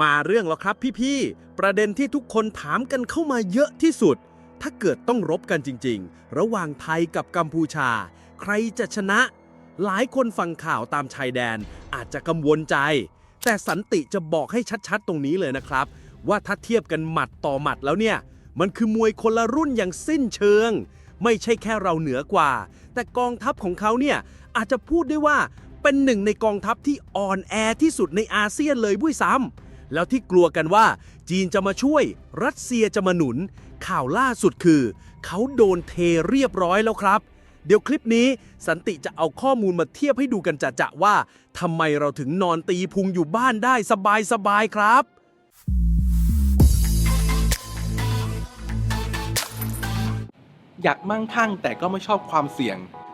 มาเรื่องแล้วครับพี่ๆ ประเด็นที่ทุกคนถามกันเข้ามาเยอะที่สุด ถ้าเกิดต้องรบกันจริงๆ ระหว่างไทยกับกัมพูชา ใครจะชนะ หลายคนฟังข่าวตามชายแดนอาจจะกังวลใจ แต่สันติจะบอกให้ชัดๆ ตรงนี้เลยนะครับ ว่าถ้าเทียบกันหมัดต่อหมัดแล้วเนี่ย มันคือมวยคนละรุ่นอย่างสิ้นเชิง ไม่ใช่แค่เราเหนือกว่า แต่กองทัพของเขาเนี่ยอาจจะพูดได้ว่าเป็นหนึ่งในกองทัพที่อ่อนแอที่สุดในอาเซียนเลยด้วยซ้ำ แล้วที่กลัวกันว่าจีนจะมาช่วย รัสเซียจะมาหนุน ข่าวล่าสุดคือ เขาโดนเทเรียบร้อยแล้วครับ เดี๋ยวคลิปนี้สันติจะเอาข้อมูลมาเทียบให้ดูกันจะๆว่าทำไมเราถึงนอนตีพุงอยู่บ้านได้สบายๆครับอยากมั่งคั่งแต่ก็ไม่ชอบความเสี่ยง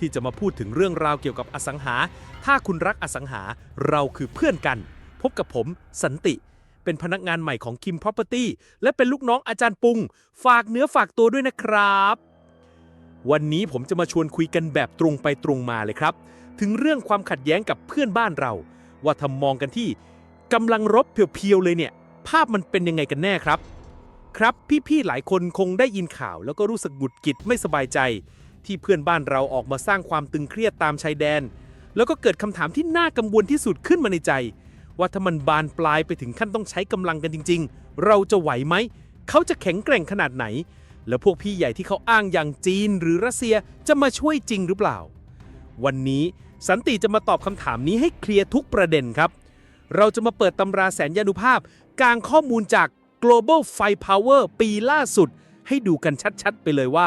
ที่จะมาพูดถึงเรื่องราวเกี่ยวกับอสังหา ถ้าคุณรักอสังหาเราคือเพื่อนกัน พบกับผมสันติ เป็นพนักงานใหม่ของ Kim Property และเป็นลูกน้องอาจารย์ปุง ฝากเนื้อฝากตัวด้วยนะครับ วันนี้ผมจะมาชวนคุยกันแบบตรงไปตรงมาเลยครับ ถึงเรื่องความขัดแย้งกับเพื่อนบ้านเรา ว่าทำมองกันที่กำลังรบเพียวๆเลยเนี่ย ภาพมันเป็นยังไงกันแน่ครับ ครับพี่ๆหลายคนคงได้ยินข่าว แล้วก็รู้สึกหงุดหงิดไม่สบายใจ ที่เพื่อนบ้านเราออกมาสร้างความตึงเครียดตามชายแดน แล้วก็เกิดคำถามที่น่ากังวลที่สุดขึ้นมาในใจ ว่าถ้ามันบานปลายไปถึงขั้นต้องใช้กำลังกันจริง ๆ เราจะไหวไหม เขาจะแข็งแกร่งขนาดไหน แล้วพวกพี่ใหญ่ที่เขาอ้างอย่างจีนหรือรัสเซียจะมาช่วยจริงหรือเปล่า วันนี้สันติจะมาตอบคำถามนี้ให้เคลียร์ทุกประเด็นครับ เราจะมาเปิดตำราแสนยานุภาพกลางข้อมูลจาก Global Firepower ปีล่าสุด ให้ดูกันชัดๆ ไปเลยว่า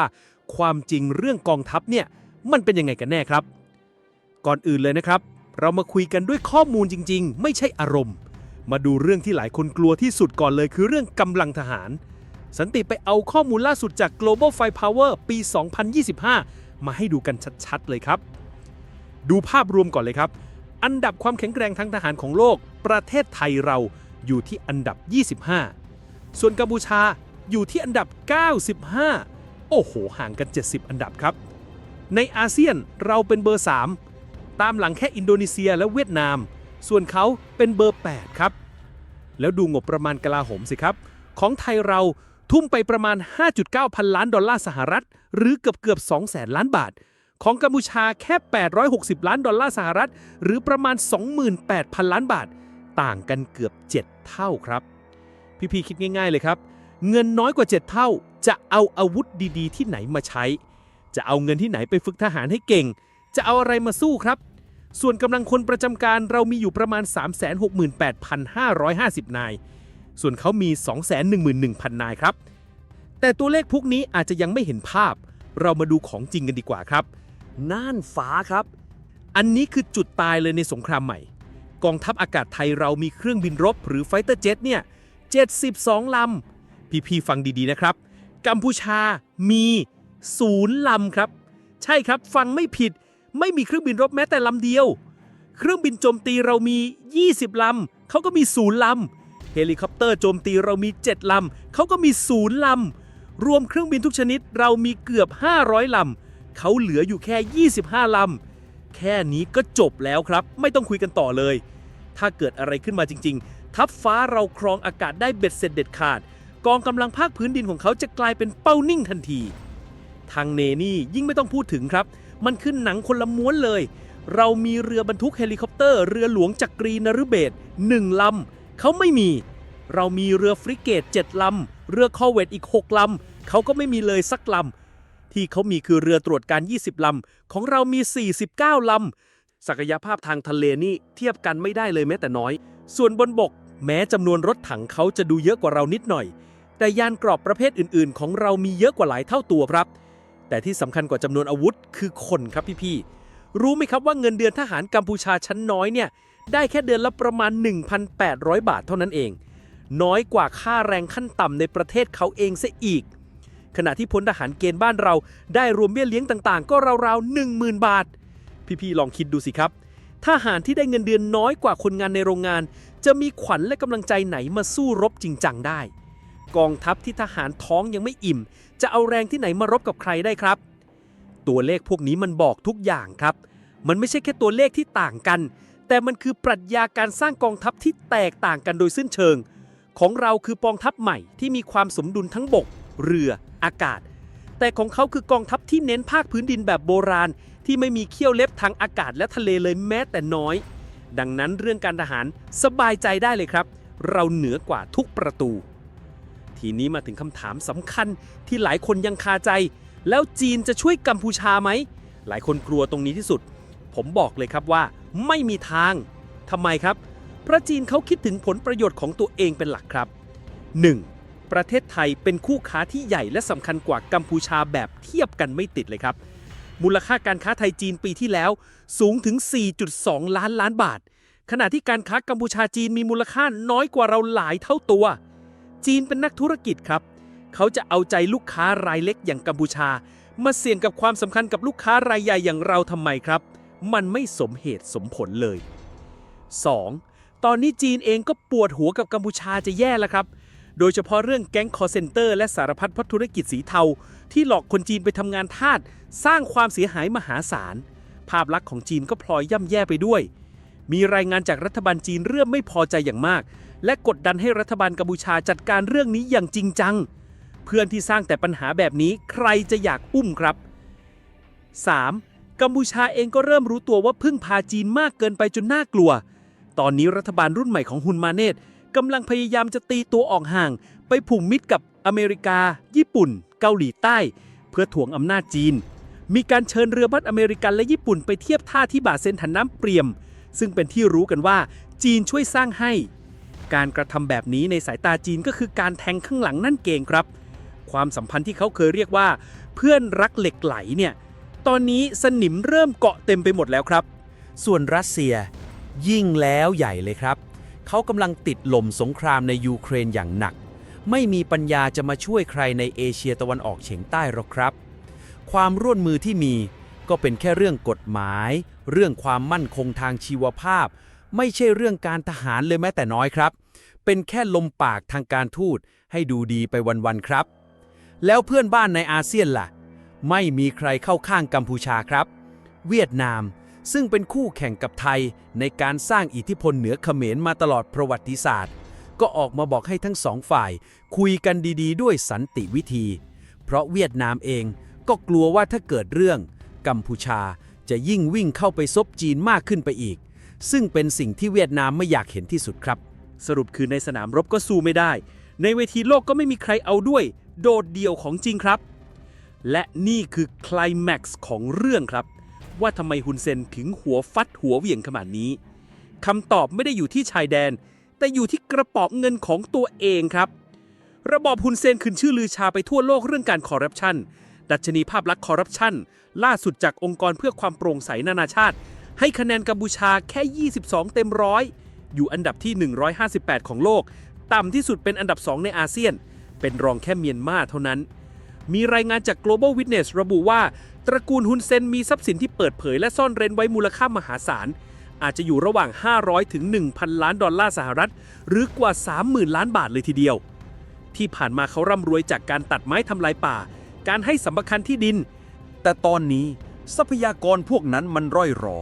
ความจริงเรื่องกองทัพเนี่ยมันเป็นยังไงกันแน่ครับ ก่อนอื่นเลยนะครับ เรามาคุยกันด้วยข้อมูลจริง ๆ ไม่ใช่อารมณ์ มาดูเรื่องที่หลายคนกลัวที่สุดก่อนเลยคือเรื่องกำลังทหาร สันติไปเอาข้อมูลล่าสุดจาก Global Firepower ปี 2025 มาให้ดูกันชัดๆเลยครับ ดูภาพรวมก่อนเลยครับ อันดับความแข็งแกร่งทางทหารของโลก ประเทศไทยเราอยู่ที่อันดับ 25 ส่วนกัมพูชาอยู่ที่อันดับ 95 โอ้โห ห่างกัน 70 อันดับครับ ในอาเซียนเราเป็นเบอร์ 3 ตามหลังแค่อินโดนีเซียและเวียดนาม ส่วนเขาเป็นเบอร์ 8 ครับ แล้วดูงบประมาณกลาโหมสิครับ ของไทยเราทุ่มไปประมาณ 5.9 พันล้านดอลลาร์สหรัฐ หรือเกือบเกือบ2แสนล้านบาท ของกัมพูชาแค่ 860 ล้านดอลลาร์สหรัฐ หรือประมาณ 28,000 ล้านบาท ต่างกันเกือบ 7 เท่าครับ พี่ๆคิดง่าย ๆ เลยครับ เงินน้อยกว่า 7 เท่า จะเอาอาวุธดีๆ ที่ไหนมาใช้ จะเอาเงินที่ไหนไปฝึกทหารให้เก่ง จะเอาอะไรมาสู้ครับ ส่วนกำลังคนประจำการเรามีอยู่ประมาณ 368,550 นาย ส่วนเขามี 211,000 นายครับ แต่ตัวเลขพวกนี้อาจจะยังไม่เห็นภาพ เรามาดูของจริงกันดีกว่าครับ น่านฟ้าครับ อันนี้คือจุดตายเลยในสงครามใหม่ กองทัพอากาศไทยเรามีเครื่องบินรบหรือไฟเตอร์เจ็ตเนี่ย 72 ลำ พี่ๆฟังดีๆนะครับ กัมพูชามีศูนย์ลำครับ ใช่ครับฟังไม่ผิด ไม่มีเครื่องบินรบแม้แต่ลำเดียว เครื่องบินโจมตีเรามี 20 ลำเขาก็มีศูนย์ลำเฮลิคอปเตอร์โจมตีเรามี 7 ลำเขาก็มีศูนย์ลำรวมเครื่องบินทุกชนิดเรามีเกือบ 500 ลำเขาเหลืออยู่แค่ 25 ลำแค่นี้ก็จบแล้วครับ ไม่ต้องคุยกันต่อเลย ถ้าเกิดอะไรขึ้นมาจริง ๆ ทัพฟ้าเราครองอากาศได้เบ็ดเสร็จเด็ดขาด กองกำลังภาคพื้นดินของเขาจะกลายเป็นเป้านิ่งทันที ทางเนนี่ยิ่งไม่ต้องพูดถึงครับ มันขึ้นหนังคนละม้วนเลย เรามีเรือบรรทุกเฮลิคอปเตอร์เรือหลวงจักรีนฤเบศหนึ่งลำเขาไม่มี เรามีเรือฟริเกตเจ็ดลำเรือคอเวตอีก6ลำเขาก็ไม่มีเลยสักลำที่เขามีคือเรือตรวจการ 20 ลำ ของเรามี 49 ลำ ศักยภาพทางทะเลนี่เทียบกันไม่ได้เลยแม้แต่น้อย ส่วนบนบก แม้จำนวนรถถังเขาจะดูเยอะกว่าเรานิดหน่อย แต่ยานกรอบประเภทอื่น ๆ ของเรามีเยอะกว่าหลายเท่าตัวครับ แต่ที่สำคัญกว่าจำนวนอาวุธคือคนครับพี่ๆรู้ไหมครับว่าเงินเดือนทหารกัมพูชาชั้นน้อยเนี่ยได้แค่เดือนละประมาณ 1,800 บาทเท่านั้นเอง น้อยกว่าค่าแรงขั้นต่ำในประเทศเขาเองซะอีก ขณะที่พลทหารเกณฑ์บ้านเราได้รวมเบี้ยเลี้ยงต่างๆ ก็ราวๆ 10,000 บาท พี่ๆลองคิดดูสิครับ ทหารที่ได้เงินเดือนน้อยกว่าคนงานในโรงงาน จะมีขวัญและกำลังใจไหนมาสู้รบจริงจังได้ กองทัพที่ทหารท้องยังไม่อิ่ม จะเอาแรงที่ไหนมารบกับใครได้ครับ ตัวเลขพวกนี้มันบอกทุกอย่างครับ มันไม่ใช่แค่ตัวเลขที่ต่างกัน แต่มันคือปรัชญาการสร้างกองทัพที่แตกต่างกันโดยสิ้นเชิง ของเราคือกองทัพใหม่ที่มีความสมดุลทั้งบก เรือ อากาศ แต่ของเขาคือกองทัพที่เน้นภาคพื้นดินแบบโบราณ ที่ไม่มีเขี้ยวเล็บทางอากาศและทะเลเลยแม้แต่น้อย ดังนั้นเรื่องการทหารสบายใจได้เลยครับ เราเหนือกว่าทุกประตู ทีนี้มาถึงคำถามสำคัญที่หลายคนยังคาใจ แล้วจีนจะช่วยกัมพูชาไหม หลายคนกลัวตรงนี้ที่สุด ผมบอกเลยครับว่าไม่มีทางทำไมครับ พระจีนเขาคิดถึงผลประโยชน์ของตัวเองเป็นหลักครับ 1. ประเทศไทยเป็นคู่ค้าที่ใหญ่และสำคัญกว่ากัมพูชาแบบเทียบกันไม่ติดเลยครับ มูลค่าการค้าไทยจีนปีที่แล้วสูงถึง 4.2 ล้านล้านบาท ขณะที่การค้ากัมพูชาจีนมีมูลค่าน้อยกว่าเราหลายเท่าตัว จีนเป็นนักธุรกิจครับ เขาจะเอาใจลูกค้ารายเล็กอย่างกัมพูชา มาเสี่ยงกับความสำคัญกับลูกค้ารายใหญ่อย่างเราทำไมครับ มันไม่สมเหตุสมผลเลย 2. ตอนนี้จีนเองก็ปวดหัวกับกัมพูชาจะแย่แล้วครับ โดยเฉพาะเรื่องแก๊งคอเซนเตอร์และสารพัดพัธุรกิจสีเทา ที่หลอกคนจีนไปทำงานทาสสร้างความเสียหายมหาศาล ภาพลักษณ์ของจีนก็พลอยย่ำแย่ไปด้วย มีรายงานจากรัฐบาลจีนเรื่องไม่พอใจอย่างมาก และกดดันให้รัฐบาลกัมพูชาจัดการเรื่องนี้อย่างจริงจัง เพื่อนที่สร้างแต่ปัญหาแบบนี้ใครจะอยากอุ้มครับ 3. กัมพูชาเองก็เริ่มรู้ตัวว่าพึ่งพาจีนมากเกินไปจนน่ากลัว ตอนนี้รัฐบาลรุ่นใหม่ของฮุนมาเนตกำลังพยายามจะตีตัวออกห่าง ไปผูกมิตรกับอเมริกา ญี่ปุ่น เกาหลีใต้ เพื่อถ่วงอำนาจจีน มีการเชิญเรือบัสอเมริกันและญี่ปุ่นไปเทียบท่าที่บาเซนถันน้ำเปรียม ซึ่งเป็นที่รู้กันว่าจีนช่วยสร้างให้ การกระทำแบบนี้ในสายตาจีนก็คือการแทงข้างหลังนั่นเกงครับ ความสัมพันธ์ที่เขาเคยเรียกว่า เพื่อนรักเหล็กไหลเนี่ย ตอนนี้สนิมเริ่มเกาะเต็มไปหมดแล้วครับ ส่วนรัสเซีย ยิ่งแล้วใหญ่เลยครับ เขากำลังติดลมสงครามในยูเครนอย่างหนัก ไม่มีปัญญาจะมาช่วยใครในเอเชียตะวันออกเฉียงใต้หรอกครับ ความร่วมมือที่มีก็เป็นแค่เรื่องกฎหมาย เรื่องความมั่นคงทางชีวภาพ ไม่ใช่เรื่องการทหารเลยแม้แต่น้อยครับ เป็นแค่ลมปากทางการทูตให้ดูดีไปวันๆครับ แล้วเพื่อนบ้านในอาเซียนล่ะ ไม่มีใครเข้าข้างกัมพูชาครับ เวียดนาม ซึ่งเป็นคู่แข่งกับไทยในการสร้างอิทธิพลเหนือเขมรมาตลอดประวัติศาสตร์ ก็ออกมาบอกให้ทั้งสองฝ่าย คุยกันดีๆ ด้วยสันติวิธี เพราะเวียดนามเองก็กลัวว่าถ้าเกิดเรื่อง กัมพูชาจะยิ่งวิ่งเข้าไปซบจีนมากขึ้นไปอีก ซึ่งเป็นสิ่งที่เวียดนามไม่อยากเห็นที่สุดครับ สรุปคือในสนามรบก็สู้ไม่ได้ ในเวทีโลกก็ไม่มีใครเอาด้วย โดดเดี่ยวของจริงครับ และนี่คือคลแม็กซ์ของเรื่องครับ ว่าทำไมฮุนเซนถึงหัวฟัดหัวเหวี่ยงขนาดนี้คำตอบไม่ได้อยู่ที่ชายแดน แต่อยู่ที่กระป๋องเงินของตัวเองครับ ระบอบฮุนเซนขึ้นชื่อลือชาไปทั่วโลกเรื่องการคอร์รัปชันดัชนีภาพลักษณ์คอร์รัปชันล่าสุดจากองค์กรเพื่อความโปร่งใสนานาชาติ ให้คะแนนกัมพูชาแค่ 22 เต็มร้อยอยู่อันดับที่ 158 ของโลก ต่ำที่สุดเป็นอันดับ 2 ในอาเซียน เป็นรองแค่เมียนมาเท่านั้น มีรายงานจาก Global Witness ระบุว่า ตระกูลฮุนเซนมีทรัพย์สินที่เปิดเผยและซ่อนเร้นไว้มูลค่ามหาศาล อาจจะอยู่ระหว่าง 500 ถึง 1,000 ล้านดอลลาร์สหรัฐ หรือกว่า 30,000 ล้านบาทเลยทีเดียว ที่ผ่านมาเขาร่ำรวยจากการตัดไม้ทำลายป่า การให้สัมปคันที่ดิน แต่ตอนนี้ทรัพยากรพวกนั้นมันร่อยรอ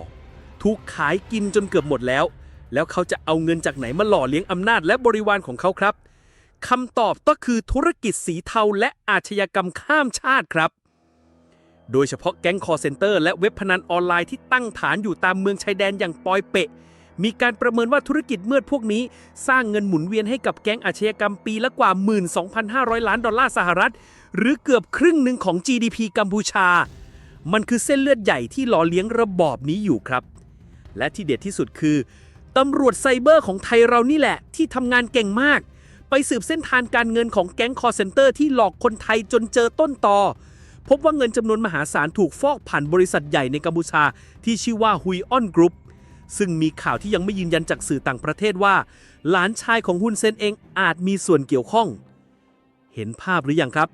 ถูกขายกินจนเกือบหมดแล้ว แล้วเขาจะเอาเงินจากไหนมาหล่อเลี้ยงอำนาจและบริวารของเขาครับคำตอบก็คือธุรกิจสีเทาและอาชญากรรมข้ามชาติครับ โดยเฉพาะแก๊งคอร์เซนเตอร์และเว็บพนันออนไลน์ที่ตั้งฐานอยู่ตามเมืองชายแดนอย่างปอยเปะ มีการประเมินว่าธุรกิจเมื่อพวกนี้ สร้างเงินหมุนเวียนให้กับแก๊งอาชญากรรมปีละกว่า 12,500 ล้านดอลลาร์สหรัฐ หรือเกือบครึ่งหนึ่งของ GDP กัมพูชา มันคือเส้นเลือดใหญ่ที่หล่อเลี้ยงระบอบนี้อยู่ครับ และที่เด็ดที่สุดคือตำรวจไซเบอร์ของไทยเรานี่แหละ ที่ทำงานเก่งมาก ไปสืบเส้นทางการเงินของแก๊งคอร์เซนเตอร์ที่หลอกคนไทยจนเจอต้นตอ พบว่าเงินจำนวนมหาศาลถูกฟอกผ่านบริษัทใหญ่ในกัมพูชา ที่ชื่อว่าฮุยออนกรุ๊ปซึ่งมีข่าวที่ยังไม่ยืนยันจากสื่อต่างประเทศว่า หลานชายของฮุนเซนเองอาจมีส่วนเกี่ยวข้อง เห็นภาพหรือยังครับ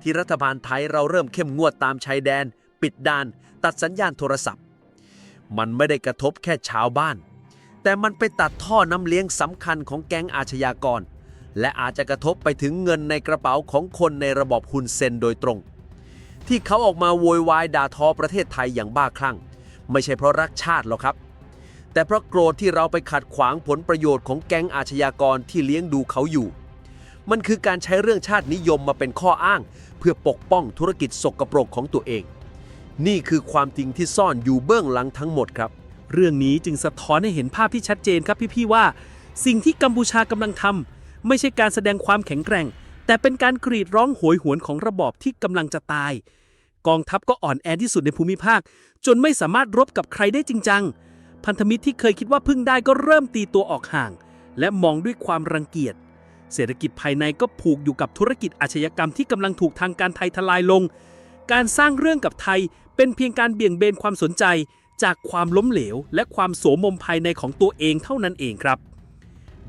ที่รัฐบาลไทยเราเริ่มเข้มงวดตามชายแดน ปิดด่าน ตัดสัญญาณโทรศัพท์ มันไม่ได้กระทบแค่ชาวบ้าน แต่มันไปตัดท่อน้ำเลี้ยงสำคัญของแก๊งอาชญากร และอาจจะกระทบไปถึงเงินในกระเป๋าของคนในระบบฮุนเซนโดยตรง ที่เขาออกมาโวยวายด่าทอประเทศไทยอย่างบ้าคลั่ง ไม่ใช่เพราะรักชาติหรอกครับ แต่เพราะโกรธที่เราไปขัดขวางผลประโยชน์ของแก๊งอาชญากรที่เลี้ยงดูเขาอยู่ มันคือการใช้เรื่องชาตินิยมมาเป็นข้ออ้าง เพื่อปกป้องธุรกิจสกปรกของตัวเอง นี่คือความจริงที่ซ่อนอยู่เบื้องหลังทั้งหมดครับ เรื่องนี้จึงสะท้อนให้เห็นภาพที่ชัดเจนครับพี่ๆว่า สิ่งที่กัมพูชากำลังทำไม่ใช่การแสดงความแข็งแกร่ง แต่เป็นการกรีดร้องโหยหวนของระบอบที่กำลังจะตาย กองทัพก็อ่อนแอที่สุดในภูมิภาค จนไม่สามารถรบกับใครได้จริงจังพันธมิตรที่เคยคิดว่าพึ่งได้ก็เริ่มตีตัวออกห่าง และมองด้วยความรังเกียจ เศรษฐกิจภายในก็ผูกอยู่กับธุรกิจอาชญากรรมที่กำลังถูกทางการไทยทลายลง การสร้างเรื่องกับไทยเป็นเพียงการเบี่ยงเบนความสนใจจากความล้มเหลว และความโสมมภายในของตัวเองเท่านั้นเองครับ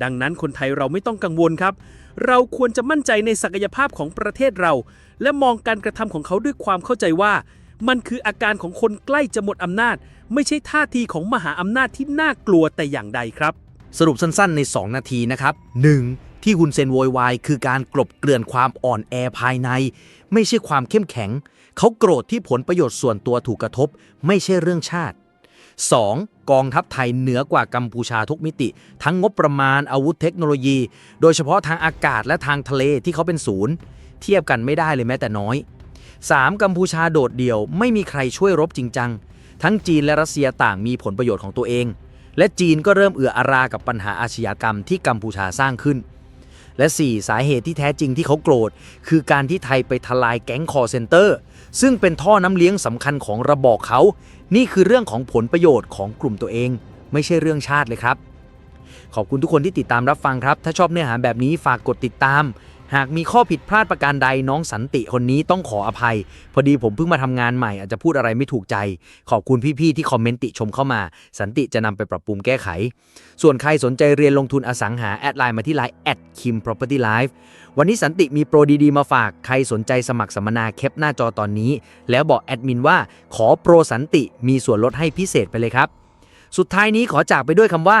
ดังนั้นคนไทยเราไม่ต้องกังวลครับ เราควรจะมั่นใจในศักยภาพของประเทศเรา และมองการกระทำของเขาด้วยความเข้าใจว่า มันคืออาการของคนใกล้จะหมดอำนาจ ไม่ใช่ท่าทีของมหาอำนาจที่น่ากลัวแต่อย่างใดครับ สรุปสั้นๆ ใน 2 นาทีนะครับ 1. ที่ฮุนเซนโวยวายคือการกลบเกลื่อนความอ่อนแอภายใน ไม่ใช่ความเข้มแข็ง เขาโกรธที่ผลประโยชน์ส่วนตัวถูกกระทบ ไม่ใช่เรื่องชาติ 2. กองทัพไทยเหนือกว่ากัมพูชาทุกมิติ ทั้งงบประมาณอาวุธเทคโนโลยี โดยเฉพาะทางอากาศและทางทะเลที่เขาเป็นศูนย์ เทียบกันไม่ได้เลยแม้แต่น้อย 3. กัมพูชาโดดเดี่ยวไม่มีใครช่วยรบจริงจัง ทั้งจีนและรัสเซียต่างมีผลประโยชน์ของตัวเอง และจีนก็เริ่มเอืออารากับปัญหาอาชญากรรมที่กัมพูชาสร้างขึ้น และ 4 สาเหตุที่แท้จริงที่เขาโกรธ คือการที่ไทยไปทลายแก๊งคอเซนเตอร์ ซึ่งเป็นท่อน้ำเลี้ยงสำคัญของระบอบเขา นี่คือเรื่องของผลประโยชน์ของกลุ่มตัวเอง ไม่ใช่เรื่องชาติเลยครับ ขอบคุณทุกคนที่ติดตามรับฟังครับ ถ้าชอบเนื้อหาแบบนี้ฝากกดติดตาม หากมีข้อผิดพลาดประการใดน้องสันติคนนี้ต้องขออภัย พอดีผมเพิ่งมาทำงานใหม่อาจจะพูดอะไรไม่ถูกใจ ขอบคุณพี่ๆที่คอมเมนต์ติชมเข้ามา สันติจะนำไปปรับปรุงแก้ไข ส่วนใครสนใจเรียนลงทุนอสังหาแอดไลน์มาที่ไลน์ kim property life วันนี้สันติมีโปรดีๆมาฝากใครสนใจสมัครสัมมนาแคปหน้าจอตอนนี้ แล้วบอกแอดมินว่าขอโปรสันติมีส่วนลดให้พิเศษไปเลยครับ สุดท้ายนี้ขอจากไปด้วยคำว่า